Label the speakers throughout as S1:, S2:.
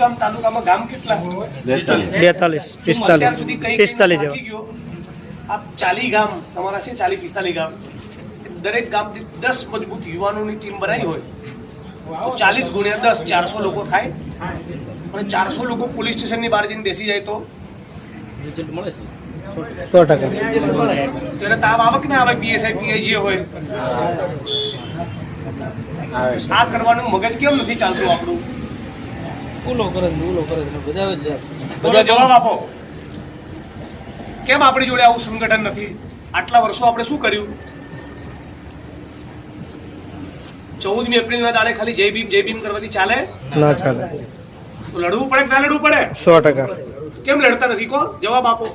S1: ગામ તાલુકામાં ગામ કેટલા?
S2: બેતાલીસ. પિસ્તાલીસ પિસ્તાલીસ.
S1: આ ચાલી ગામ તમારા છે ચાલી પિસ્તાલીસ ગામ. દરેક ગામ દસ મજબૂત યુવાનોની ટીમ બનાવી હોય તો ચાલીસ ગુણ્યા દસ ચારસો લોકો થાય. અને ચારસો લોકો પોલીસ સ્ટેશનની બહાર જઈને બેસી જાય તો?
S2: સો ટકા.
S1: તેને તાવ આવે કે ના આવે પીએસઆઈ પીઆઈજી હોય. આ કરવાનું મગજ કેમ નથી ચાલતું આપણું?
S3: ઉલો કરે ઉલો કરે છે બધા જ
S1: બધા જવાબ આપો. કેમ આપણી જોડે આવું સંગઠન નથી? આટલા વર્ષો આપણે શું કર્યું? ચૌદમી એપ્રિલના દાડે ખાલી જય ભીમ જય ભીમ કરવાથી ચાલે?
S2: ના ચાલે.
S1: તો લડવું પડે કે ના લડવું પડે?
S2: સો ટકા.
S1: કેમ લડતા નથી? કો જવાબ આપો.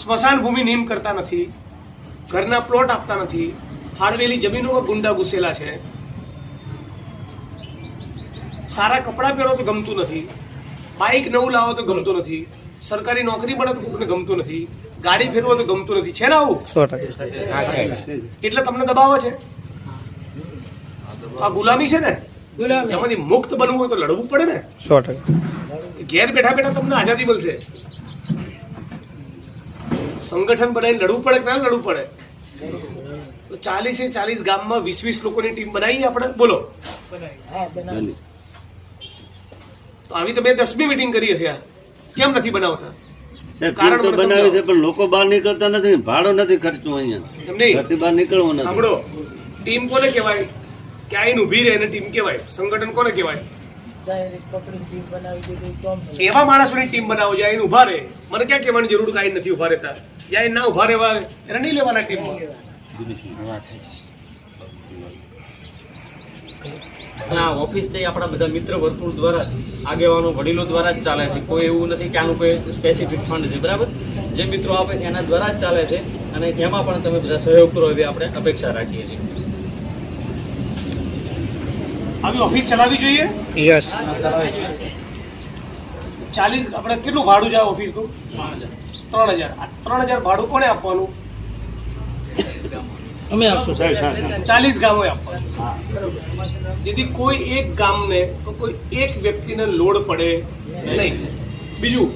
S1: સ્મશાન ભૂમિ નિયમ કરતા નથી ઘરના પ્લોટ આપતા નથી ફાળવેલી જમીનોમાં ગુંડા ઘૂસેલા છે. સારા કપડાં પહેરો તો ગમતું નથી. બાઇક નવું લાવો તો ગમતું નથી. સરકારી નોકરી મળે તો કોકને ગમતું નથી. ગાડી ફેરવો તો ગમતું નથી. છે ને આવું? એટલે તમને દબાવો છે? આ ગુલામી છે ને? એમાંથી મુક્ત બનવું હોય તો લડવું પડે ને?
S2: સો ટકા.
S1: ઘેર બેઠા બેઠા તમને આઝાદી મળશે. સંગઠન બનાવીને લડવું પડે કે ના લડવું પડે? તો ચાલીસે ચાલીસ ગામમાં વીસ વીસ લોકોની ટીમ બનાવી આપણે. બોલો. તો આવી તો બે દસમી મીટિંગ કરી હશે આ. કેમ નથી બનાવતા? કારણ
S4: તો બનાવી છે પણ લોકો બહાર નીકળતા નથી ભાડો નથી ખર્ચવું અહીંયા.
S1: એમ નહીં.
S4: ઘરથી બહાર નીકળવું નથી.
S1: સાંભળો ટીમ કોને કહેવાય? ક્યાંય ઊભી રહે એને ટીમ કહેવાય? સંગઠન કોને કહેવાય? એવા માણસોની ટીમ બનાવો જ્યાં એને ઊભા રહે. મને ક્યાં કહેવાની જરૂર કાંઈ નથી ઊભા રહેતા. જ્યાં એ ના ઊભા રહેવા એને નહીં લેવાના ટીમમાં.
S3: આ ઓફિસ છે એ આપણા બધા મિત્ર વર્તુળ દ્વારા આગેવાનો વડીલો દ્વારા જ ચાલે છે. કોઈ એવું નથી કે આનું કોઈ સ્પેસિફિક ફંડ છે બરાબર? જે મિત્રો આપે છે એના દ્વારા જ ચાલે છે અને એમાં પણ તમે બધા સહયોગ કરો એવી આપણે અપેક્ષા રાખીએ છીએ.
S1: આવી ઓફિસ ચલાવવી જોઈએ?
S2: યસ
S1: ચાલીસ આપણે કેટલું ભાડું જાય ઓફિસનું? ત્રણ હજાર. આ ત્રણ હજાર ભાડું કોને આપવાનું?
S3: અમે આપશું સાહેબ
S1: ચાલીસ ગામો આપવાનું જેથી કોઈ એક ગામને તો કોઈ એક વ્યક્તિને લોડ પડે નહીં. બીજું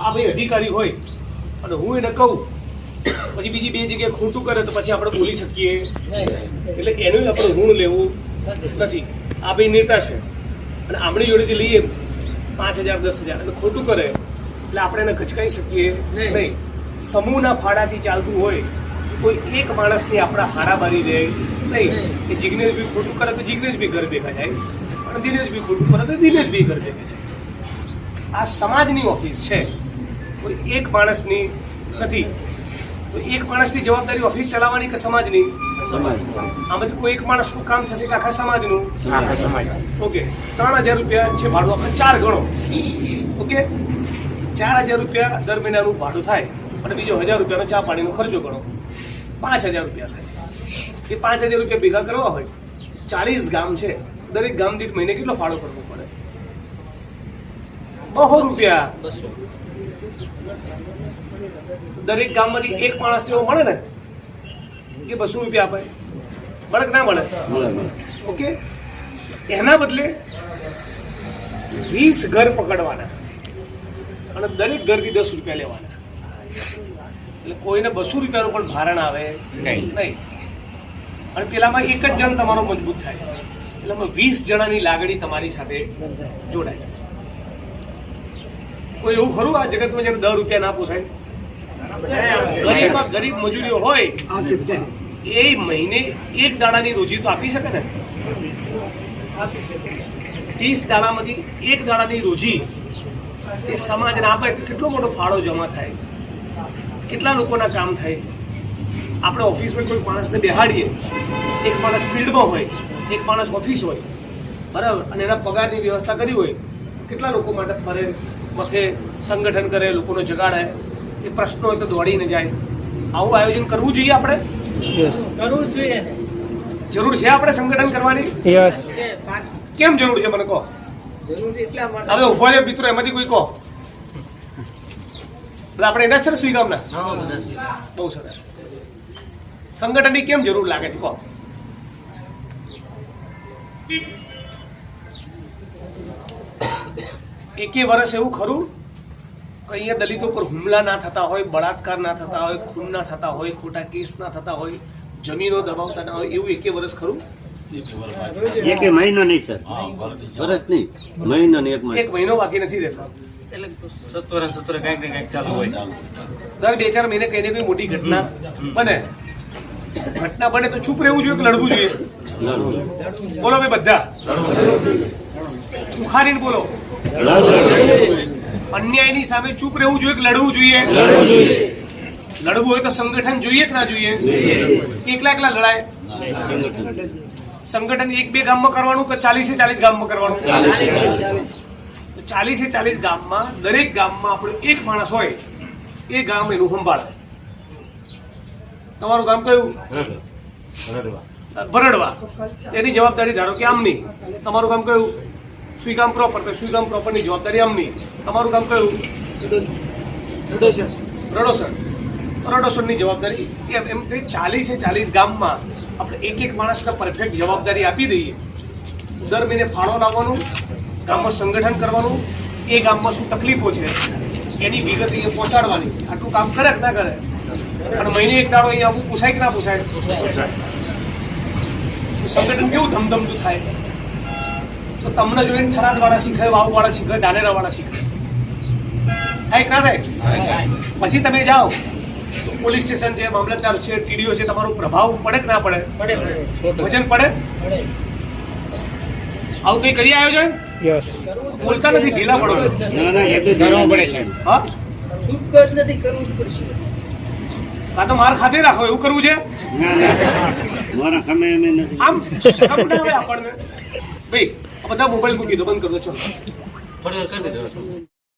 S1: આ ભાઈ અધિકારી હોય અને હું એને કહું પછી બીજી બે જગ્યાએ ખોટું કરે તો પછી આપણે બોલી શકીએ. એટલે એનું આપણે ઋણ લેવું નથી. આ ભાઈ નેતા છે. અને આપણી જોડેથી લઈએ પાંચ હજાર દસ હજાર. અને ખોટું કરે એટલે આપણે એને ખચકાઈ શકીએ નહીં. સમૂહના ફાળાથી ચાલતું હોય કોઈ એક માણસની આપણા હારાબારી દે નહીં. કે જિગ્નેશ બી ખોટું કરે તો જિગ્નેશ બી ઘર દેખા જાય અને દિનેશ બી ખોટું કરે તો દિનેશ બી ઘર દેખા જાય આ સમાજની ઓફિસ છે. કોઈ એક માણસની નથી. તો એક માણસની જવાબદારી ઓફિસ ચલાવવાની કે સમાજની? આમાંથી કોઈ એક માણસનું કામ થશે કે આખા સમાજનું? ઓકે. ત્રણ હજાર રૂપિયા છે ભાડું આપણે ચાર ગણો. ઓકે. ચાર હજાર રૂપિયા દર મહિનાનું ભાડું થાય. અને બીજો હજાર રૂપિયાનો ચા પાણીનો ખર્ચો ગણો પાંચ હજાર રૂપિયા થાય. એ પાંચ હજાર રૂપિયા ભેગા કરવા હોય ચાલીસ ગામ છે દરેક ગામ દીઠ મહિને કેટલો ફાળો કરવો પડે? બહો રૂપિયા.
S3: બસો.
S1: દરેક ગામમાંથી એક માણસ એવો મળે ને કે બસો રૂપિયા આપે મળે. કે ના મળે. ઓકે? એના બદલે વીસ ઘર પકડવાના અને દરેક ઘરથી દસ રૂપિયા લેવાના. એટલે કોઈને બસો રૂપિયાનું પણ ભારણ આવે નહીં. અને પેલામાં એક જ જણ તમારો મજબૂત થાય. એટલે અમે વીસ જણાની લાગણી તમારી સાથે જોડાય કોઈ એવું ખરું આ જગતમાં જ્યારે દસ રૂપિયા ના પોસાય? ગરીબમાં ગરીબ મજૂરીઓ હોય એ મહિને એક દાડાની રોજી તો આપી શકે ને? ત્રીસ દાડામાંથી એક દાડાની રોજી એ સમાજને આપે તો કેટલો મોટો ફાળો જમા થાય? કેટલા લોકોના કામ થાય? આપણે ઓફિસમાં કોઈ માણસને બેહાડીએ એક માણસ ફિલ્ડમાં હોય એક માણસ ઓફિસ હોય બરાબર? અને એના પગારની વ્યવસ્થા કરી હોય કેટલા લોકો માટે ફરે મથે સંગઠન કરે લોકોને જગાડે? એ પ્રશ્નો હોય તો દોડીને જાય. આવું આયોજન કરવું જોઈએ આપણે? કરવું જોઈએ. જરૂર છે આપણે સંગઠન કરવાની?
S2: યસ
S1: કેમ જરૂર છે મને કહો? હવે ઊભો રહ્યો મિત્રો એમાંથી કોઈ કહો. એટલે આપણે એના છે ને સુઈ ગામના?
S3: હા બધા સ્વીકાર.
S1: બહુ સરસ. સંગઠનની કેમ જરૂર લાગે છે કહો. એકે વર્ષ એવું ખરું કે અહીંયા દલિતો પર હુમલા ના થતા હોય બળાત્કાર ના થતા હોય ખૂન ના થતા હોય ખોટા કેસ ના થતા હોય જમીનો દબાવતા ના હોય એવું એકે વર્ષ ખરું?
S4: એક મહિનો નહીં સર. વર્ષ નહીં. મહિનો નહીં. એક
S1: એક
S4: મહિનો
S1: મહિનો બાકી નથી રહેતો.
S3: એટલે સત્વરે સત્વરે કાંઈક ને કાંઈક ચાલુ હોય.
S1: દર બે ચાર મહિને કઈ ને કઈ મોટી ઘટના બને. ઘટના બને તો ચૂપ રહેવું જોઈએ કે લડવું જોઈએ? બોલો ભાઈ બધા. ઉખારીને બોલો. અન્યાયની સામે ચૂપ રહેવું જોઈએ કે લડવું જોઈએ? લડવું હોય તો સંગઠન જોઈએ કે ના જોઈએ? એકલા એકલા લડાય? સંગઠન એક બે ગામમાં કરવાનું કે ચાલીસે ચાલીસ ગામમાં કરવાનું? ચાલીસે ચાલીસ ગામમાં, દરેક ગામમાં આપણો એક માણસ હોય, એ ગામ એનું સંભાળે. તમારું ગામ કયું? ભરડવા. એની જવાબદારી ધારો કે આમની. તમારું ગામ કયું? સુઈગામ પ્રોપર તો સુઈગામ પ્રોપરની જવાબદારી આમની. તમારું ગામ કયું? રડોસર રડોસરની જવાબદારી. એમ એમ થઈ ચાલીસે ચાલીસ ગામમાં આપણે એક એક માણસને પરફેક્ટ જવાબદારી આપી દઈએ. દર મહિને ફાળો લાવવાનું ગામમાં સંગઠન કરવાનું એ ગામમાં શું તકલીફો છે એની વિગત અહીંયા પહોંચાડવાની. આટલું કામ કરે કે ના કરે? અને મહિને એક દાડો અહીંયા આવું પૂછાય કે ના પૂછાય? તો સંગઠન કેવું ધમધમતું થાય? તો તમને જોઈને થરાદ વાળા શીખે વાવ વાળા શીખે ધાનેરા વાળા શીખે. થાય કે ના થાય? પછી તમે જાઓ. પોલીસ સ્ટેશન છે મામલતદાર છે ટીડીઓ છે તમારો પ્રભાવ પડે કે ના પડે? વજન પડે. આવું કઈ કરી આયોજન?
S2: યસ
S1: બોલતા નથી ઢીલા પડો છો.
S4: ના ના એ તો કરવું પડે છે.
S1: હા?
S5: છૂટકો જ નથી કરવું જ પડશે.
S1: આ તો માર ખાતે રાખો એવું કરવું છે?
S4: ના ના મારા ખમે એમ નથી.
S1: આમ ના આપણને. ભાઈ બધા મોબાઈલ મૂકી દો બંધ કરી દો ચલો.
S3: થોડી વાર કરી દેજો